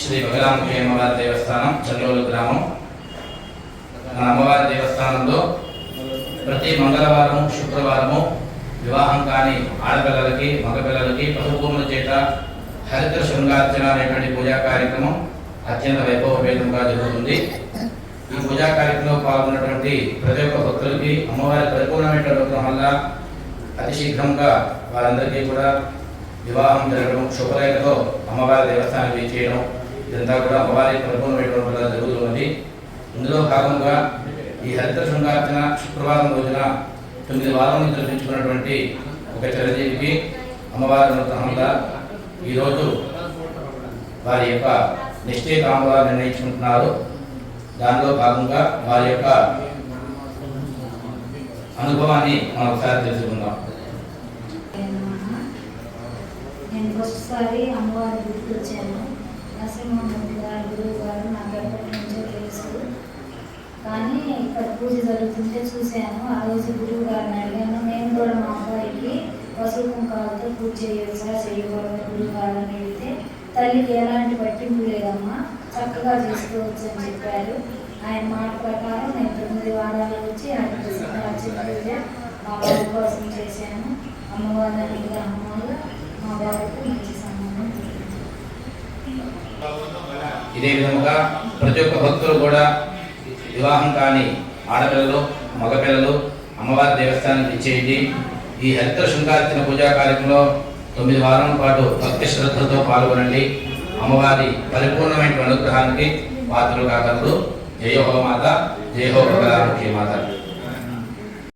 శ్రీ బగలాముఖి అమ్మవారి దేవస్థానం చల్లూరు గ్రామం. మన అమ్మవారి దేవస్థానంలో ప్రతి మంగళవారము శుక్రవారము వివాహం కాని ఆడపిల్లలకి మగపిల్లలకి పసుపుకుముల చేత హరిత శృంగార్చన అనేటువంటి పూజా కార్యక్రమం అత్యంత వైభవపేతంగా జరుగుతుంది. ఈ పూజా కార్యక్రమంలో పాల్గొన్నటువంటి ప్రతి ఒక్క భక్తులకి అమ్మవారి పరిపూర్ణమైన అనుగ్రహం వల్ల అతి శీఘ్రంగా వారందరికీ కూడా వివాహం జరగడం శుభలేఖతో అమ్మవారి దేవస్థానం చేయడం ఇదంతా కూడా అమ్మవారి పరిపూర్ణమైనటువంటి వల్ల జరుగుతున్నది. ఇందులో భాగంగా ఈ హరిత శృంగార్చన శుక్రవారం రోజున తొమ్మిది వారం నుంచి ఒక చిరంజీవికి అమ్మవారి అనుగ్రహంగా ఈరోజు వారి యొక్క నిశ్చయితాంబుగా నిర్ణయించుకుంటున్నారు. దానిలో భాగంగా వారి యొక్క అనుభవాన్ని మనం ఒకసారి తెలుసుకుందాం. నేను ఫస్ట్ సారి అమ్మవారి గుర్తు వచ్చాను. నరసింహమూర్తి గారు గురువు గారు నాకు ఎప్పటి నుంచో తెలుసు. కానీ ఇక్కడ పూజ జరుగుతుంటే చూశాను. ఆ రోజు గురువు గారిని అడిగాను నేను కూడా మా అబ్బాయికి పసుపు కుంకాలతో పూజ చేయవచ్చా చేయకూడదు గురువు గారు అని అడిగితే తల్లికి ఎలాంటి పట్టింపు లేదమ్మా చక్కగా చేసుకోవచ్చు అని చెప్పారు. ఆయన మాట ప్రకారం నేను తొమ్మిది వారాలు వచ్చి ఆయన సింహార్చన పూజ మా బాబు కోసం చేశాను. అమ్మవారి అనుగ్రహం వల్ల మా బాబుకు మంచి ఇదే విధముగా ప్రతి ఒక్క భక్తులు కూడా వివాహం కాని ఆడపిల్లలు మగపిల్లలు అమ్మవారి దేవస్థానానికి ఇచ్చేయండి ఈ హరిత శృంగార్చన పూజా కార్యక్రమంలో తొమ్మిది వారం పాటు భక్తి శ్రద్ధలతో పాల్గొనండి. అమ్మవారి పరిపూర్ణమైన అనుగ్రహానికి పాత్రలు కాగలరు. జయ హో మాత జయ హో మాత.